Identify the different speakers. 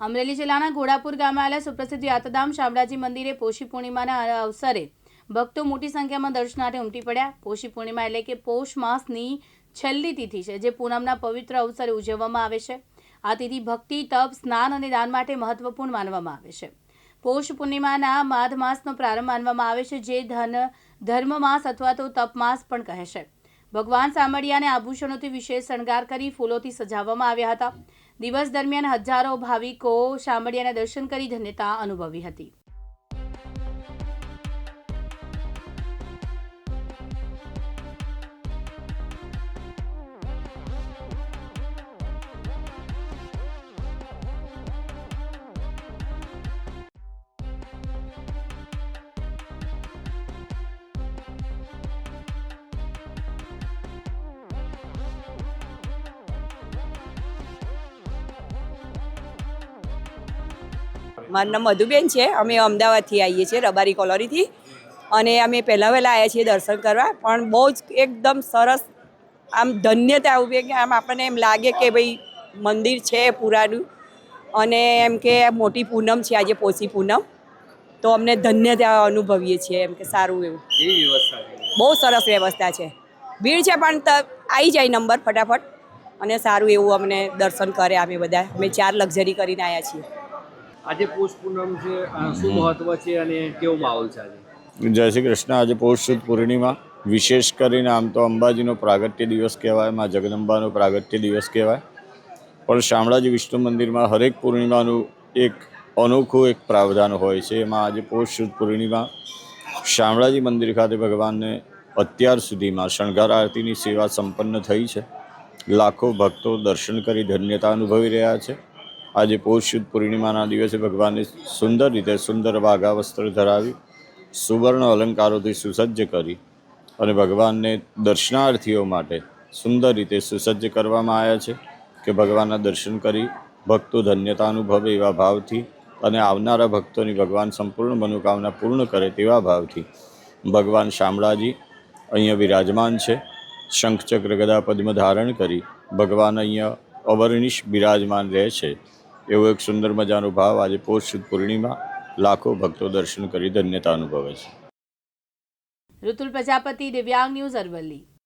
Speaker 1: અમરેલી જિલ્લાના ઘોડાપુર ગામે આવેલા સુપ્રસિદ્ધ યાત્રાધામ શામળાજી મંદિરે પોષી પૂર્ણિમાના અવસરે ભક્તો મોટી સંખ્યામાં દર્શનાર્થે ઉમટી પડ્યા. પોષી પૂર્ણિમા એટલે કે પોષ માસની છેલ્લી તિથિ છે, જે પૂનમના પવિત્ર અવસરે ઉજવવામાં આવે છે. આ તિથિ ભક્તિ, તપ, સ્નાન અને દાન માટે મહત્વપૂર્ણ માનવામાં આવે છે. પોષ પૂર્ણિમાના માધ માસનો પ્રારંભ માનવામાં આવે છે, જે ધન, ધર્મ માસ અથવા તો તપ માસ પણ કહે છે. ભગવાન સામળિયાને આભૂષણોથી વિશેષ શણગાર કરી ફૂલોથી સજાવવામાં આવ્યા હતા. દિવસ દરમિયાન હજારો ભાવિકો શામળિયાના દર્શન કરી ધન્યતા અનુભવી હતી.
Speaker 2: મારું નામ મધુબેન છે. અમે અમદાવાદથી આવીએ છીએ રબારી કોલોનીથી. અને અમે પહેલાં વહેલાં આવ્યા છીએ દર્શન કરવા પણ બહુ જ એકદમ સરસ આમ ધન્યતા ઊભી કે આમ આપણને એમ લાગે કે ભાઈ મંદિર છે પુરાનું. અને એમ કે મોટી પૂનમ છે આજે પોષી પૂનમ. તો અમને ધન્યતા અનુભવીએ છીએ એમ કે સારું એવું. બહુ સરસ વ્યવસ્થા છે. ભીડ છે પણ આવી જાય નંબર ફટાફટ. અને સારું એવું અમને દર્શન કરે અમે બધા. અમે ચાર લક્ઝરી કરીને આવ્યા છીએ.
Speaker 3: આજે પોષ પૂનમ છે શું મહત્વ છે અને કેવો માહોલ છે આજે?
Speaker 4: જય શ્રી કૃષ્ણ. આજે પૌષ સુદ પૂર્ણિમા. વિશેષ કરીને આમ તો અંબાજીનો પ્રાગટ્ય દિવસ કહેવાયમાં જગદંબાનો પ્રાગટ્ય દિવસ કહેવાય. પણ શામળાજી વિષ્ણુ મંદિરમાં હરેક પૂર્ણિમાનું એક અનોખું એક પ્રાવધાન હોય છે. એમાં આજે પૌષ સુદ પૂર્ણિમા શામળાજી મંદિર ખાતે ભગવાનને અત્યાર સુધીમાં શણગાર આરતીની સેવા સંપન્ન થઈ છે. લાખો ભક્તો દર્શન કરી ધન્યતા અનુભવી રહ્યા છે. આજે પૌષ પૂર્ણિમાના દિવસે ભગવાનને સુંદર રીતે સુંદર વાઘા વસ્ત્ર ધરાવી, સુવર્ણ અલંકારોથી સુસજ્જ કરી અને ભગવાનને દર્શનાર્થીઓ માટે સુંદર રીતે સુસજ્જ કરવામાં આવ્યા છે કે ભગવાનના દર્શન કરી ભક્તો ધન્યતા અનુભવે એવા ભાવથી અને આવનારા ભક્તોની ભગવાન સંપૂર્ણ મનોકામના પૂર્ણ કરે તેવા ભાવથી. ભગવાન શામળાજી અહીંયા વિરાજમાન છે. શંખચક્ર ગદા પદ્મ ધારણ કરી ભગવાન અહીંયા અવર્ણિશ બિરાજમાન રહે છે. એવો એક સુંદર મજાનો ભાવ આજે પોષ સુદ પૂર્ણિમા લાખો ભક્તો દર્શન કરી ધન્યતા અનુભવે છે.
Speaker 1: ઋતુલ પ્રજાપતિ, દિવ્યાંગ ન્યૂઝ અરવલ્લી.